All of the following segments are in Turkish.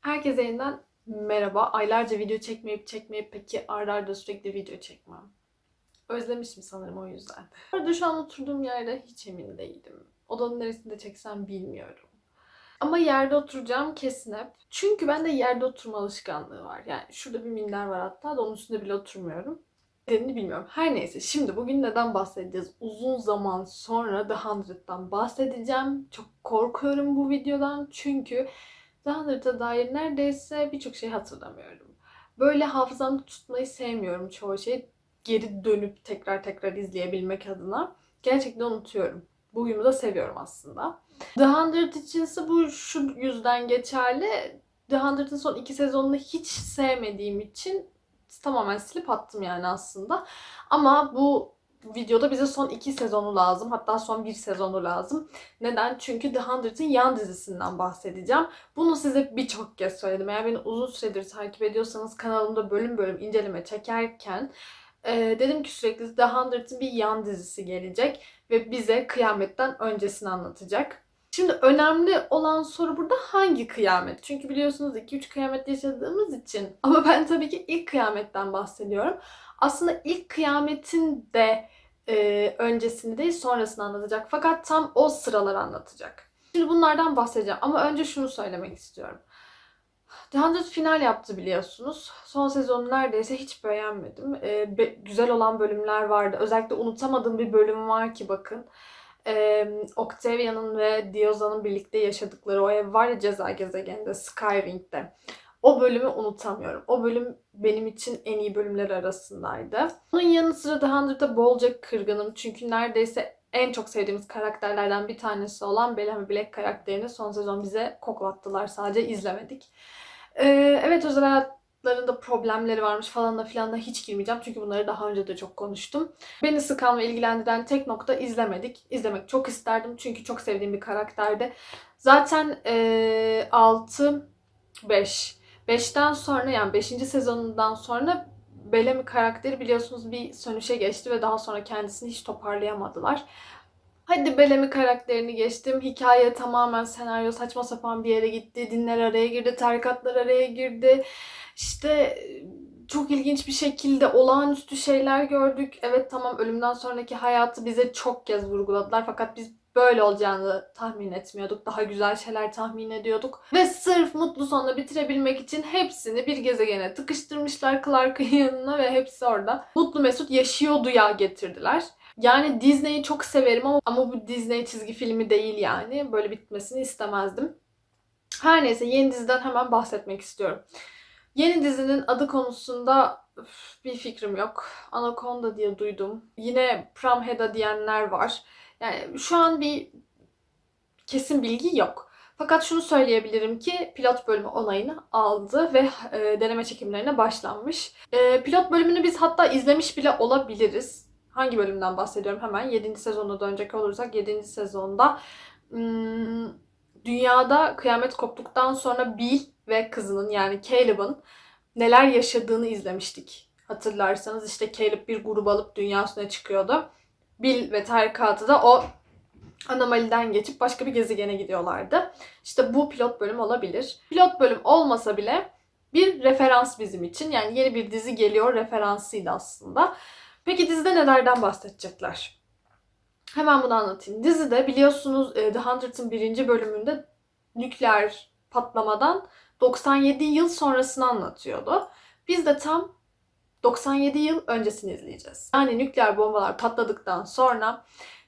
Herkese yeniden merhaba. Aylarca video çekmeyip çekmeyip peki arda arda sürekli video çekmem. Özlemişim sanırım o yüzden. Bu arada şu an oturduğum yerde hiç emin değilim. Odanın neresinde çeksem bilmiyorum. Ama yerde oturacağım kesin hep. Çünkü bende yerde oturma alışkanlığı var. Yani şurada bir minder var hatta da onun üstünde bile oturmuyorum. Nedenini bilmiyorum. Her neyse şimdi bugün neden bahsedeceğiz? Uzun zaman sonra The Hundred'dan bahsedeceğim. Çok korkuyorum bu videodan çünkü Hundred'a dair neredeyse birçok şey hatırlamıyorum. Böyle hafızamda tutmayı sevmiyorum çoğu şeyi. Geri dönüp tekrar tekrar izleyebilmek adına. Gerçekten unutuyorum. Bu huyumu da seviyorum aslında. The Hundred içinse bu şu yüzden geçerli. The Hundred'ın son iki sezonunu hiç sevmediğim için tamamen silip attım yani aslında. Ama bu videoda bize son iki sezonu lazım. Hatta son bir sezonu lazım. Neden? Çünkü The Hundred'ın yan dizisinden bahsedeceğim. Bunu size birçok kez söyledim. Eğer beni uzun süredir takip ediyorsanız kanalımda bölüm bölüm inceleme çekerken e, dedim ki sürekli The Hundred'ın bir yan dizisi gelecek ve bize kıyametten öncesini anlatacak. Şimdi önemli olan soru burada hangi kıyamet? Çünkü biliyorsunuz 2-3 kıyamet yaşadığımız için. Ama ben tabii ki ilk kıyametten bahsediyorum. Aslında ilk kıyametin de e, öncesini değil sonrasını anlatacak. Fakat tam o sıralar anlatacak. Şimdi bunlardan bahsedeceğim ama önce şunu söylemek istiyorum. The Hundred final yaptı biliyorsunuz. Son sezonu neredeyse hiç beğenmedim. E, be- güzel olan bölümler vardı. Özellikle unutamadığım bir bölüm var ki bakın. E, Octavia'nın ve Dioza'nın birlikte yaşadıkları o ev var ya ceza gezegeninde, Skyring'de. O bölümü unutamıyorum. O bölüm benim için en iyi bölümler arasındaydı. Bunun yanı sıra The Hundred'a bolca kırgınım. Çünkü neredeyse en çok sevdiğimiz karakterlerden bir tanesi olan Bellamy Black karakterini son sezon bize koklattılar. Sadece izlemedik. Ee, evet özel hayatlarında problemleri varmış falan da filan da hiç girmeyeceğim. Çünkü bunları daha önce de çok konuştum. Beni sıkan ve ilgilendiren tek nokta izlemedik. İzlemek çok isterdim. Çünkü çok sevdiğim bir karakterdi. Zaten ee, 6 5 5'ten sonra yani 5. sezonundan sonra Bellamy karakteri biliyorsunuz bir sönüşe geçti ve daha sonra kendisini hiç toparlayamadılar. Hadi Bellamy karakterini geçtim. Hikaye tamamen senaryo saçma sapan bir yere gitti. Dinler araya girdi, tarikatlar araya girdi. İşte çok ilginç bir şekilde olağanüstü şeyler gördük. Evet tamam ölümden sonraki hayatı bize çok kez vurguladılar. Fakat biz böyle olacağını tahmin etmiyorduk. Daha güzel şeyler tahmin ediyorduk. Ve sırf mutlu sonla bitirebilmek için hepsini bir gezegene tıkıştırmışlar Clark'ın yanına ve hepsi orada mutlu mesut yaşıyordu ya getirdiler. Yani Disney'i çok severim ama, ama bu Disney çizgi filmi değil yani. Böyle bitmesini istemezdim. Her neyse yeni diziden hemen bahsetmek istiyorum. Yeni dizinin adı konusunda bir fikrim yok. Anaconda diye duydum. Yine Pramheda diyenler var. Yani şu an bir kesin bilgi yok. Fakat şunu söyleyebilirim ki pilot bölümü onayını aldı ve e, deneme çekimlerine başlanmış. E, pilot bölümünü biz hatta izlemiş bile olabiliriz. Hangi bölümden bahsediyorum hemen? 7. sezona dönecek olursak 7. sezonda hmm, dünyada kıyamet koptuktan sonra Bill ve kızının yani Caleb'ın neler yaşadığını izlemiştik. Hatırlarsanız işte Caleb bir grup alıp dünyasına çıkıyordu. Bill ve tarikatı da o anomaliden geçip başka bir gezegene gidiyorlardı. İşte bu pilot bölüm olabilir. Pilot bölüm olmasa bile bir referans bizim için. Yani yeni bir dizi geliyor referansıydı aslında. Peki dizide nelerden bahsedecekler? Hemen bunu anlatayım. Dizide biliyorsunuz e, The Hundred'ın birinci bölümünde nükleer patlamadan 97 yıl sonrasını anlatıyordu. Biz de tam 97 yıl öncesini izleyeceğiz. Yani nükleer bombalar patladıktan sonra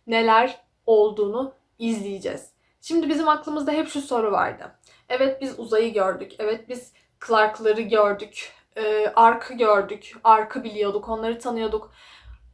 neler olduğunu izleyeceğiz. Şimdi bizim aklımızda hep şu soru vardı. Evet biz uzayı gördük. Evet biz Clark'ları gördük. E, Ark'ı gördük. Ark'ı biliyorduk. Onları tanıyorduk.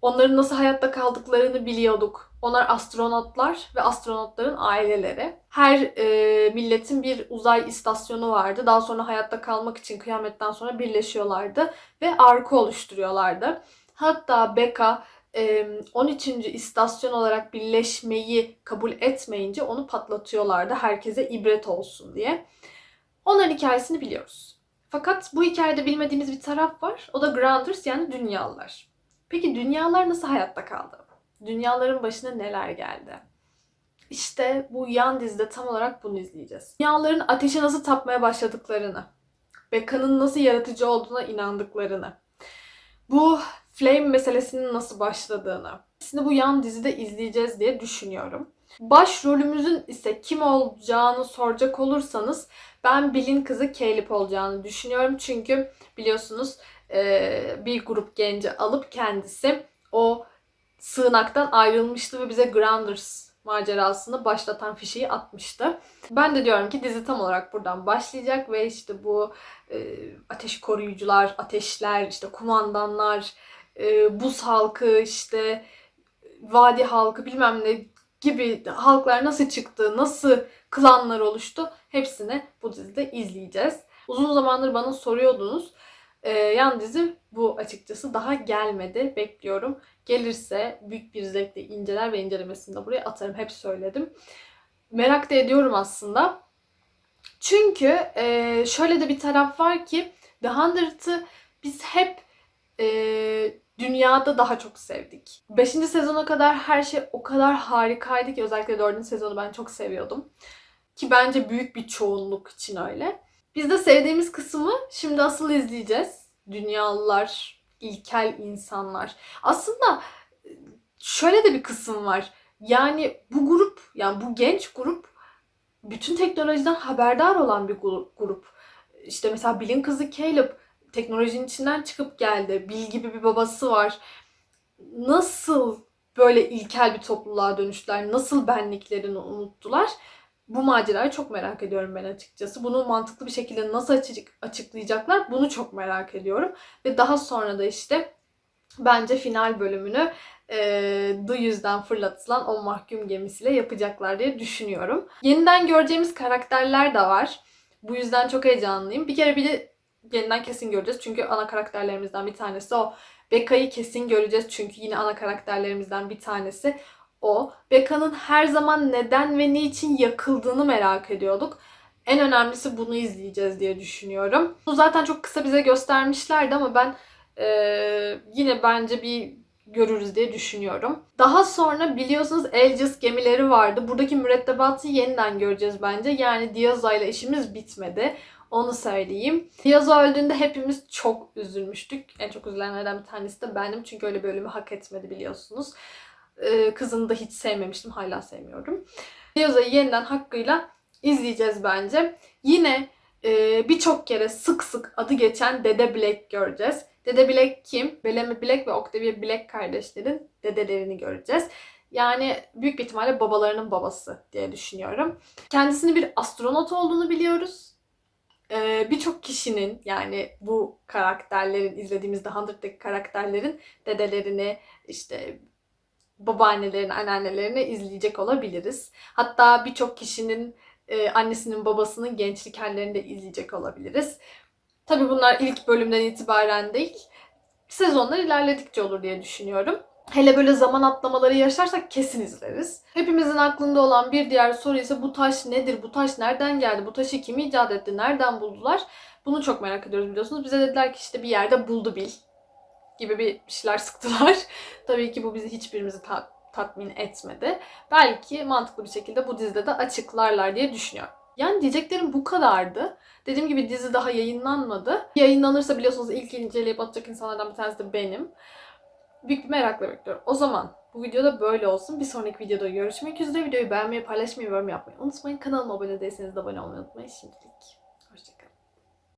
Onların nasıl hayatta kaldıklarını biliyorduk. Onlar astronotlar ve astronotların aileleri. Her e, milletin bir uzay istasyonu vardı. Daha sonra hayatta kalmak için kıyametten sonra birleşiyorlardı ve arkı oluşturuyorlardı. Hatta Beka e, 13. istasyon olarak birleşmeyi kabul etmeyince onu patlatıyorlardı. Herkese ibret olsun diye. Onların hikayesini biliyoruz. Fakat bu hikayede bilmediğimiz bir taraf var. O da Grounders yani dünyalılar. Peki dünyalar nasıl hayatta kaldı? Dünyaların başına neler geldi? İşte bu yan dizide tam olarak bunu izleyeceğiz. Dünyaların ateşe nasıl tapmaya başladıklarını, Bekka'nın nasıl yaratıcı olduğuna inandıklarını, bu flame meselesinin nasıl başladığını, hepsini bu yan dizide izleyeceğiz diye düşünüyorum. Başrolümüzün ise kim olacağını soracak olursanız ben Bill'in kızı Caleb olacağını düşünüyorum. Çünkü biliyorsunuz eee, bir grup genci alıp kendisi o sığınaktan ayrılmıştı ve bize Grounders macerasını başlatan fişeği atmıştı. Ben de diyorum ki dizi tam olarak buradan başlayacak ve işte bu e, ateş koruyucular, ateşler, işte kumandanlar, e, buz halkı, işte vadi halkı bilmem ne gibi halklar nasıl çıktı, nasıl klanlar oluştu hepsini bu dizide izleyeceğiz. Uzun zamandır bana soruyordunuz. Ee, yan dizi bu açıkçası daha gelmedi. Bekliyorum. Gelirse büyük bir zevkle inceler ve incelemesini de buraya atarım. Hep söyledim. Merak da ediyorum aslında. Çünkü e, şöyle de bir taraf var ki The Hundred'ı biz hep e, dünyada daha çok sevdik. Beşinci sezona kadar her şey o kadar harikaydı ki özellikle dördüncü sezonu ben çok seviyordum. Ki bence büyük bir çoğunluk için öyle. Biz de sevdiğimiz kısmı şimdi asıl izleyeceğiz. Dünyalılar, ilkel insanlar. Aslında e, şöyle de bir kısım var. Yani bu grup, yani bu genç grup bütün teknolojiden haberdar olan bir gru- grup. İşte mesela Bill'in kızı Caleb teknolojinin içinden çıkıp geldi. Bill gibi bir babası var. Nasıl böyle ilkel bir topluluğa dönüştüler? Nasıl benliklerini unuttular? Bu macerayı çok merak ediyorum ben açıkçası. Bunu mantıklı bir şekilde nasıl açık, açıklayacaklar bunu çok merak ediyorum. Ve daha sonra da işte bence final bölümünü e, yüzden fırlatılan o mahkum gemisiyle yapacaklar diye düşünüyorum. Yeniden göreceğimiz karakterler de var. Bu yüzden çok heyecanlıyım. Bir kere bir de yeniden kesin göreceğiz. Çünkü ana karakterlerimizden bir tanesi o. Bekka'yı kesin göreceğiz çünkü yine ana karakterlerimizden bir tanesi o. Bekka'nın her zaman neden ve niçin yakıldığını merak ediyorduk. En önemlisi bunu izleyeceğiz diye düşünüyorum. Bu zaten çok kısa bize göstermişlerdi ama ben eee, yine bence bir görürüz diye düşünüyorum. Daha sonra biliyorsunuz Aegis gemileri vardı. Buradaki mürettebatı yeniden göreceğiz bence. Yani Diaza ile işimiz bitmedi. Onu söyleyeyim. Diazo öldüğünde hepimiz çok üzülmüştük. En çok üzülenlerden bir tanesi de bendim. Çünkü öyle bir ölümü hak etmedi biliyorsunuz. Ee, kızını da hiç sevmemiştim. Hala sevmiyorum. Diazo'yu yeniden hakkıyla izleyeceğiz bence. Yine e, birçok kere sık sık adı geçen Dede Black göreceğiz. Dede Black kim? Bellamy Black ve Octavia Black kardeşlerin dedelerini göreceğiz. Yani büyük bir ihtimalle babalarının babası diye düşünüyorum. Kendisini bir astronot olduğunu biliyoruz. Ee, birçok kişinin yani bu karakterlerin izlediğimiz The karakterlerin dedelerini işte babaannelerini, anneannelerini izleyecek olabiliriz. Hatta birçok kişinin e, annesinin babasının gençlik hallerini de izleyecek olabiliriz. Tabi bunlar ilk bölümden itibaren değil, sezonlar ilerledikçe olur diye düşünüyorum. Hele böyle zaman atlamaları yaşarsak kesin izleriz. Hepimizin aklında olan bir diğer soru ise bu taş nedir? Bu taş nereden geldi? Bu taşı kim icat etti? Nereden buldular? Bunu çok merak ediyoruz biliyorsunuz. Bize dediler ki işte bir yerde buldu Bill gibi bir şeyler sıktılar. Tabii ki bu bizi hiçbirimizi ta- tatmin etmedi. Belki mantıklı bir şekilde bu dizide de açıklarlar diye düşünüyorum. Yani diyeceklerim bu kadardı. Dediğim gibi dizi daha yayınlanmadı. Yayınlanırsa biliyorsunuz ilk inceleyip atacak insanlardan bir tanesi de benim. Büyük bir merakla bekliyorum. O zaman bu videoda böyle olsun. Bir sonraki videoda görüşmek üzere. Videoyu beğenmeyi, paylaşmayı, yorum yapmayı unutmayın. Kanalıma abone değilseniz de abone olmayı unutmayın şimdilik.